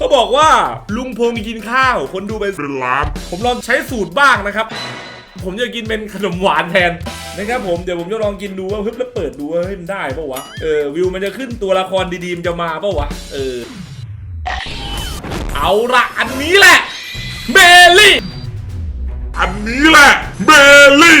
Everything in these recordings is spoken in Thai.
เขาบอกว่าลุงพงกินข้าว คนดูไปเป็นล้านผมลองใช้สูตรบ้างนะครับ ผมจะกินเป็นขนมหวานแทนนะครับผมเดี๋ยวผมจะลองกินดูว่าเฮ้ยแล้วเปิดดูว่าเฮ้ยมันได้ปะวะเออวิวมันจะขึ้นตัวละครดีๆมันจะมาปะวะเออเอาละอันนี้แหละเบลลี่ อันนี้แหละเบลลี่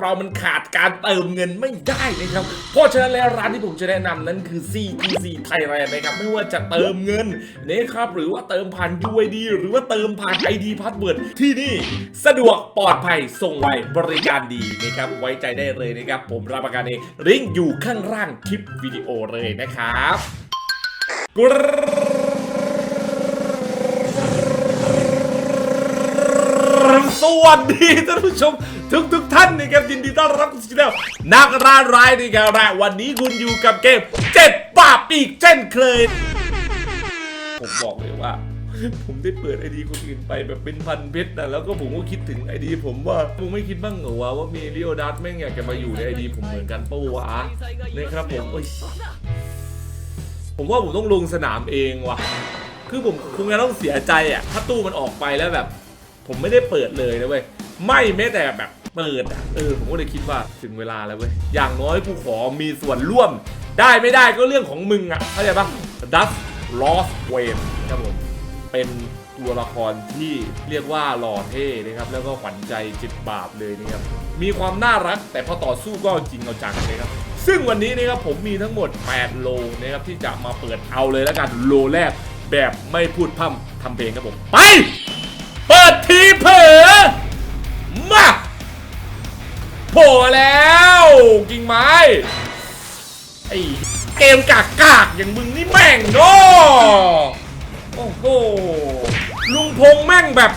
เรามันขาดการเติมเงินไม่ได้นะครับ เพราะฉะนั้นแล้วร้านที่ผมจะแนะนำนั้นคือ CTC Thailand นะครับ ไม่ว่าจะเติมเงินนะครับ หรือว่าเติมผ่าน UID หรือว่าเติมผ่าน ID Password ที่นี่สะดวกปลอดภัยส่งไวบริการดีนะครับ ไว้ใจได้เลยนะครับ ผมรับประกันเองลิงก์อยู่ข้างล่างคลิปวิดีโอเลยนะครับกร สวัสดีท่านผู้ชมทุกทุกท่านนะครับยินดีต้อนรับสู่ช่องนักร้านร้ายนี่ครับและวันนี้คุณอยู่กับเกมเจ็ดปราบอีกเช่นเคย ผมบอกเลยว่า ผมได้เปิดไอดีคนอื่นไปแบบเป็นพันเพชรนะแล้วก็ผมก็คิดถึงไอดีผมว่าผมไม่คิดบ้างเหรอวะว่ามีลีโอดัสแม่งอยากจะมาอยู่ในไอดีผมเหมือนกันปะวะนะครับผมเอ้ยผมว่าผมต้องลงสนามเองว่ะ คือผมคงจะต้องเสียใจอะถ้าตู้มันออกไปแล้วแบบ ผมไม่ได้เปิดเลยนะเว้ยไม่แม้แต่แบบเปิดอะเออผมก็เลยคิดว่าถึงเวลาแล้วเว้ยอย่างน้อยกูขอมีส่วนร่วม ได้ไม่ได้ก็เรื่องของมึงอะเข้าใจปะ Dust Lost Wayne ครับผมเป็นตัวละครที่เรียกว่าหล่อเท่นะครับแล้วก็ขวัญใจจิตบาปเลยนะครับมีความน่ารักแต่พอต่อสู้ก็จริงเอาจังเลยครับซึ่งวันนี้นะครับผมมีทั้งหมด 8 โลนะครับที่จะมาเปิดเอาเลยแล้วกันโลแรกแบบไม่พูดพร่ำทำเพลงครับผมไป โผล่แล้วกิ่งไม้ไอ้เกมกากกากอย่างมึงนี่แม่งโน่โอ้โหลุงพงแม่งแบบ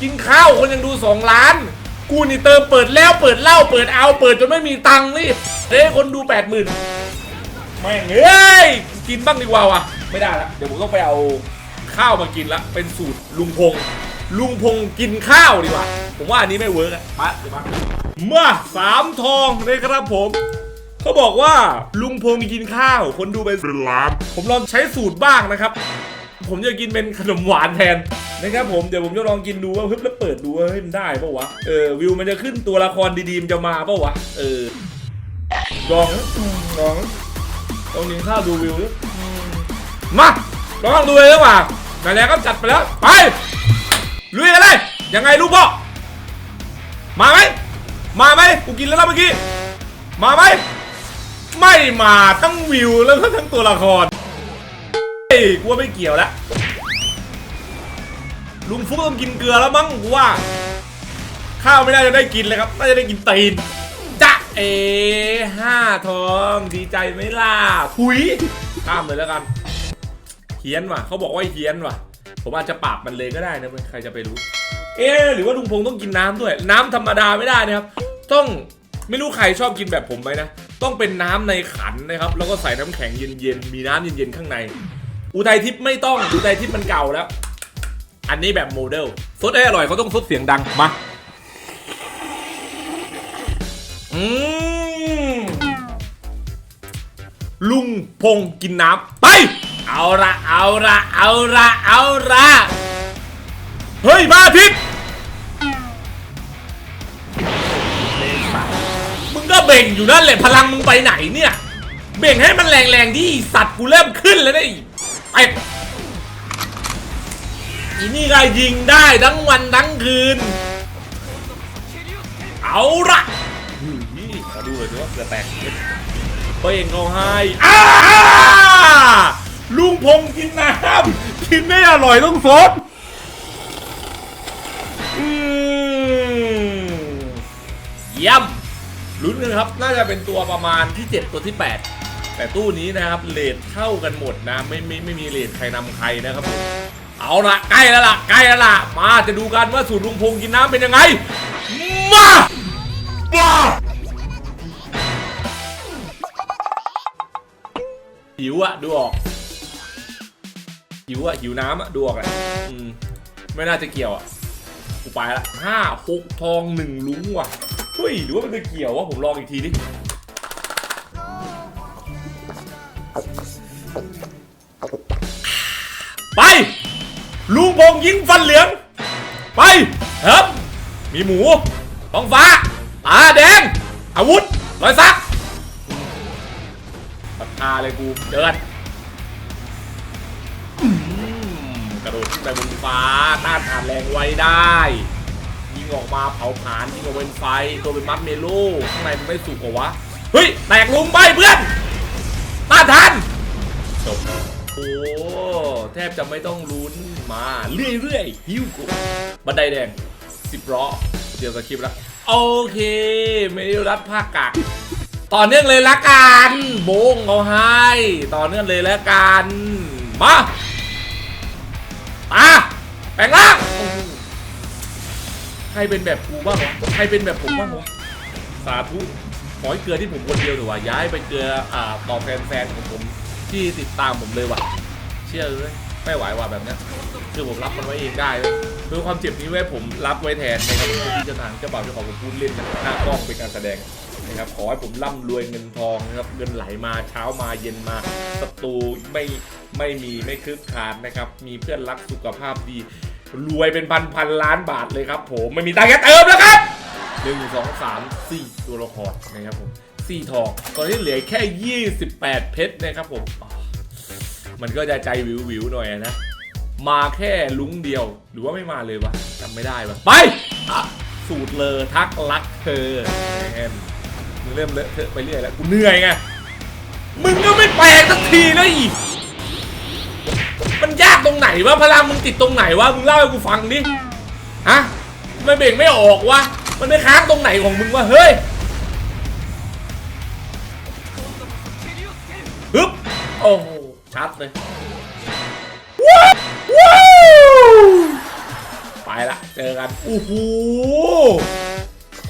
กินข้าวคนยังดูสองล้าน กูนี่เติมเปิดแล้วเปิดเหล้าเปิดเอาเปิดจนไม่มีตังค์นี่เอ้คนดูแปดหมื่นแม่งเอ้ยกินบ้างดีกว่าว่ะ ไม่ได้ละเดี๋ยวผมต้องไปเอาข้าวมากินละเป็นสูตรลุงพงลุงพงกินข้าวดีกว่า ผมว่าอันนี้ไม่เวิร์กอะมาเดี๋ยวมา มื่อสามทองเลยครับผมเขาบอกว่าลุงพงกินข้าว คนดูไปเป็นล้านผมลองใช้สูตรบ้างนะครับ ผมจะกินเป็นขนมหวานแทนนะครับผมเดี๋ยวผมจะลองกินดูว่าเฮ้ยแล้วเปิดดูว่าเฮ้ยมันได้ปะวะเออวิวมันจะขึ้นตัวละครดีๆมันจะมาปะวะเออลองนะลองนะลองกินข้าวดูวิวดิอืมมาลองดูเลยดีกว่านั่นแหละก็จัดไปแล้วไปลุยกันเลยยังไงลูกพ่อมาไหม มาไหมกูกินแล้วนะเมื่อกี้ มาไหมไม่มาทั้งวิวแล้วก็ทั้งตัวละครเฮ้ยกูว่าไม่เกี่ยวล้วลุงฟุกต้องกินเกลือแล้วมั้งกูว่า ข้าวไม่น่าจะได้กินเลยครับน่าจะได้กินตีนจะเอห้าทองดีใจไหมล่ะถุยข้ามเลยแล้วกันเฮี้ยนว่ะเขาบอกว่าเฮี้ยนว่ะ ผมอาจจะปราบมันเลยก็ได้นะเว้ยใครจะไปรู้ เอ๊หรือว่าลุงพงษ์ต้องกินน้ำด้วย น้ำธรรมดาไม่ได้นะครับ ต้องไม่รู้ใครชอบกินแบบผมไหมนะ ต้องเป็นน้ำในขันนะครับ แล้วก็ใส่น้ำแข็งเย็นๆ มีน้ำเย็นๆ ข้างใน อุทัยทิพย์ไม่ต้อง อุทัยทิพย์มันเก่าแล้ว อันนี้แบบโมเดลซดให้อร่อยเขาต้องซดเสียงดัง มา อืมลุงพงกินน้ำไป เอาละเอาละเอาละเอาละเฮ้ยมาทิตย์ เบ่งอยู่นั่นแหละพลังมึงไปไหนเนี่ย เบ่งให้มันแรงๆที่สัตว์กูเริ่มขึ้นแล้วนะไอ้อีนี่ก็ยิงได้ทั้งวันทั้งคืน เอาละอุ้ยขอดูเลยสิว่าเกือแตกเป้งเขาให้อ้าลุงพงกินน้ำกินไม่อร่อยต้องสดอืมเยี่ยม ลุ้นกันครับ น่าจะเป็นตัวประมาณที่ 7 ตัวที่ 8 แต่ตู้นี้นะครับเลทเท่ากันหมดนะ ไม่ไม่ไม่มีเลทใครนำใครนะครับผมเอาละใกล้แล้วล่ะใกล้แล้วล่ะ มาจะดูกันว่าสูตรลุงพงกินน้ำเป็นยังไง มาบ้าหิวอะดูออกหิวอะหิวน้ำอะดูออกแหละไม่น่าจะเกี่ยวอะกูไปละห้าหกทองหนึ่งลุงว่ะ เฮ้ยหรือว่ามันจะเกี่ยววะผมลองอีกทีดิไปลุงพงยิงฟันเหลือง ไปเฮ้มมีหมูท้องฟ้าตาแดง อาวุธรอยสักปัดตาเลยกูเดินกระโดดขึ้นไปบนฟ้าต้านทานแรงไว้ได้ ยิงออกมาเผาผลาญยิงออกเป็นไฟ ตัวเป็นมัดเมโลข้างในมันไม่สุกเหรอวะ เฮ้ย แตกลุมไปเพื่อนต้านทานจบโอ้แทบจะไม่ต้องลุ้นมาเรื่อยๆฮิวกูบันไดแดงสิบล้อเดี๋ยวสคริปต์แล้วโอเคไม่ได้รัดภากากต่อเนื่องเลยละกันโบงเอาให้ต่อเนื่องเลยละกันมาตาแปลงร่างโอ้ ใครเป็นแบบกูบ้างวะใครเป็นแบบผมบ้างวะสาธุขอให้เกลือที่ผมคนเดียวเถอะวะย้ายไปเกลืออ่าต่อแฟนๆของผมที่ติดตามผมเลยว่ะเชื่อเลยไม่ไหวว่ะแบบเนี้ยคือผมรับมันไว้เองได้เลยคือความเจ็บนี้ไว้ผมรับไว้แทนนะครับผมที่จ้าทางเจ้าบ่าวเจ้าของผมพูดเล่นหน้ากล้องเป็นการแสดงนะครับขอให้ผมร่ำรวยเงินทองนะครับเงินไหลมาเช้ามาเย็นมาศัตรูไม่ไม่มีไม่คึกขาดนะครับ มีเพื่อนรักสุขภาพดี รวยเป็นพันพันล้านบาทเลยครับผมไม่มีตังค์จะเติมแล้วครับหนึ่งสองสามสี่ตัวละครนะครับผมสี่ทองตอนนี้เหลือแค่28เพชรนะครับผม มันก็จะใจวิววิวหน่อยนะ มาแค่ลุงเดียวหรือว่าไม่มาเลยวะจำไม่ได้วะไปสูตรเลอทักรักเธอแอมมึงเริ่มเลอะเทอะไปเรื่อยแล้วกูเหนื่อยไงมึงก็ไม่แปลกสักทีเลยอีก ไหนวะพลังมึงติดตรงไหนวะมึงเล่าให้กูฟังดิฮะไม่เบ่งไม่ออกวะมันไม่ค้างตรงไหนของมึงวะเฮ้ยฮึบโอ้โหชัดเลยว้าวว้าวไปละเจอกันโอ้โห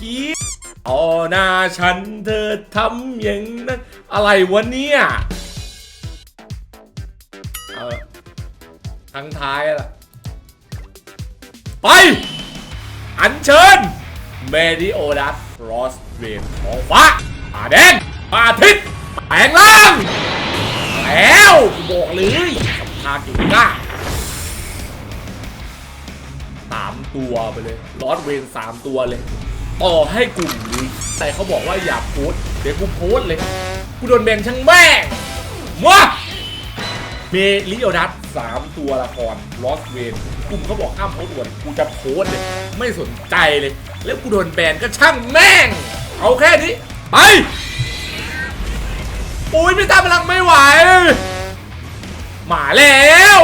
กีดอ๋อหน้าฉันเธอทำอย่างนั้นอะไรวะเนี่ย ทั้งท้ายละไป อัญเชิญ เมดิโอดัสรอสเวมของฟ้าอาแดงอาทิตย์แปลงร่าง แล้วบอกเลยสัมภาษณ์อยู่ก้าสามตัวไปเลยลอสเวนสามตัวเลย ต่อให้กลุ่มนี้ แต่เขาบอกว่าอย่าโพสเดี๋ยวกูโพสเลย กูโดนแบนช่างแม่งมาเมลิโอดัส สามตัวละครลอสเวนกลุ่มเขาบอกห้ามโพสต์อวดกูจะโพสต์เลยไม่สนใจเลย แล้วกูโดนแบนก็ช่างแม่ง เอาแค่นี้ ไปโอ้ยไม่ตามพลังไม่ไหว มาแล้ว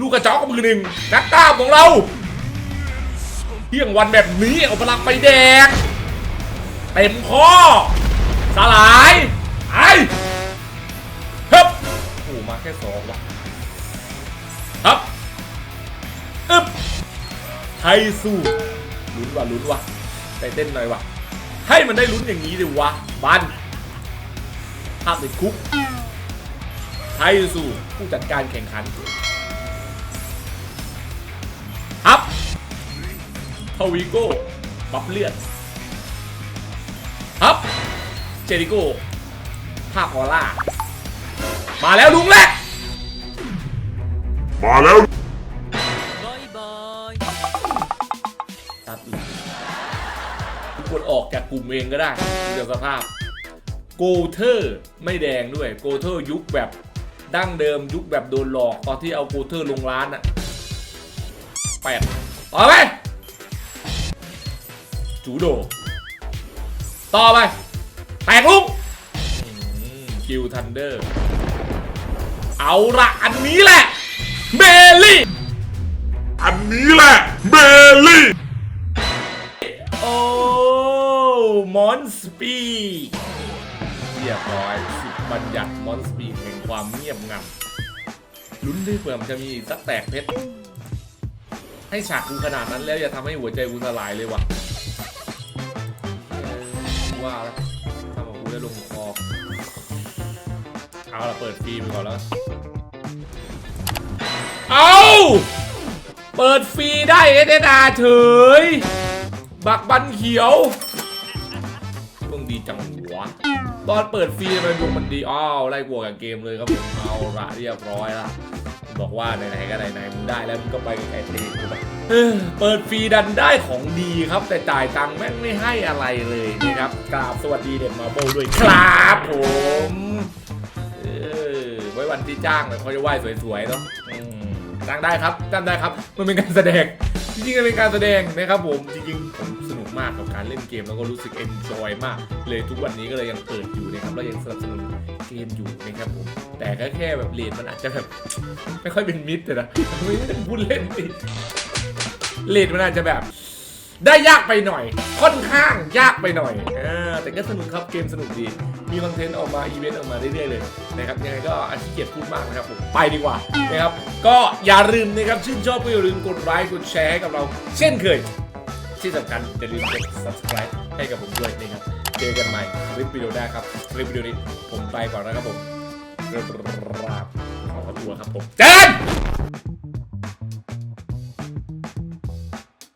ลูกกระจอกมือหนึ่งนักกล้าของเราเที่ยงวันแบบนี้เอาพลังไปแดก เต็มข้อ สลาย แค่สองวะครับอึ๊บไทยสู้ลุ้นว่ะลุ้นว่ะใจเต้นหน่อยว่ะ ให้มันได้ลุ้นอย่างนี้ดิวะบันภาพในคุกไทยสู้ผู้จัดการแข่งขันครับทวิโก้บัฟเลือดครับเจริโก้ภาพออร่า มาแล้วลุงแรกมาแล้วตัดอีกทุกคนออกจากกลุ่มเองก็ได้ดูจากสภาพ โกเทอร์ไม่แดงด้วย โกเทอร์ยุคแบบดั้งเดิมยุคแบบโดนหลอกตอนที่เอาโกเทอร์ลงร้านอะแปดต่อไป จูโด ต่อไป แตกลุกคิวทันเดอร์ เอาละอันนี้แหละเบลลี่อันนี้แหละเบลลี่โอ้มอนสปีรียบร้อยสุดบัญญัติมอนสปีแห่งความเงียบงันลุ้นด้วยเผื่อมันจะมีสักแตกเพชรให้ฉากกูขนาดนั้นแล้วอย่าทำให้หัวใจกูสลายเลยว่ะ เอาเปิดฟรีไปก่อนแล้ว เอาเปิดฟรีได้เอเดนาเฉย บักบันเขียวดวงดีจังหวะตอนเปิดฟรีไมดวงมันดีอ้าวไล่กลัวกับเกมเลยครับผมเอาละเรียบร้อยละบอกว่าไหนๆก็ไหนๆมึงได้แล้วมึงก็ไปไกลๆตีกูไปเปิดฟรีดันได้ของดีครับ แต่จ่ายตังค์แม่งไม่ให้อะไรเลยนะครับกราบสวัสดีเด็ดมาโบด้วยครับผม ไว้วันที่จ้างเลยเขาจะไหว้สวยๆเนาะอืมจ้างได้ครับจ้างได้ครับ มันเป็นการแสดง จริงๆ มันเป็นการแสดงนะครับผม จริงๆ ผมสนุกมากกับการเล่นเกมแล้วก็รู้สึกเอนจอยมาก เลยทุกวันนี้ก็เลยยังเปิดอยู่นะครับแล้วยังสนับสนุนเกมอยู่นะครับผม แต่ก็แค่แบบเลนมันอาจจะแบบไม่ค่อยเป็นมิตรเลยนะไม่ได้พูดเล่นดิเลนมันอาจจะแบบ ได้ยากไปหน่อย ค่อนข้างยากไปหน่อยอ่าแต่ก็สนุกครับเกมสนุกดี มีคอนเทนต์ออกมาอีเวนต์ออกมาเรื่อยๆเลยนะครับยังไงก็อาขี้เกียจพูดมากนะครับผมไปดีกว่านะครับก็อย่าลืมนะครับชื่นชอบก็อย่าลืมกดไลค์กดแชร์ให้กับเรา เช่นเคย ที่สำคัญอย่าลืมกด subscribe ให้กับผมด้วยนะครับเจอกันใหม่คลิปวิดีโอหน้าครับคลิปวิดีโอนี้ผมไปก่อนนะครับผมกราบขอตัวครับผมเจอกัน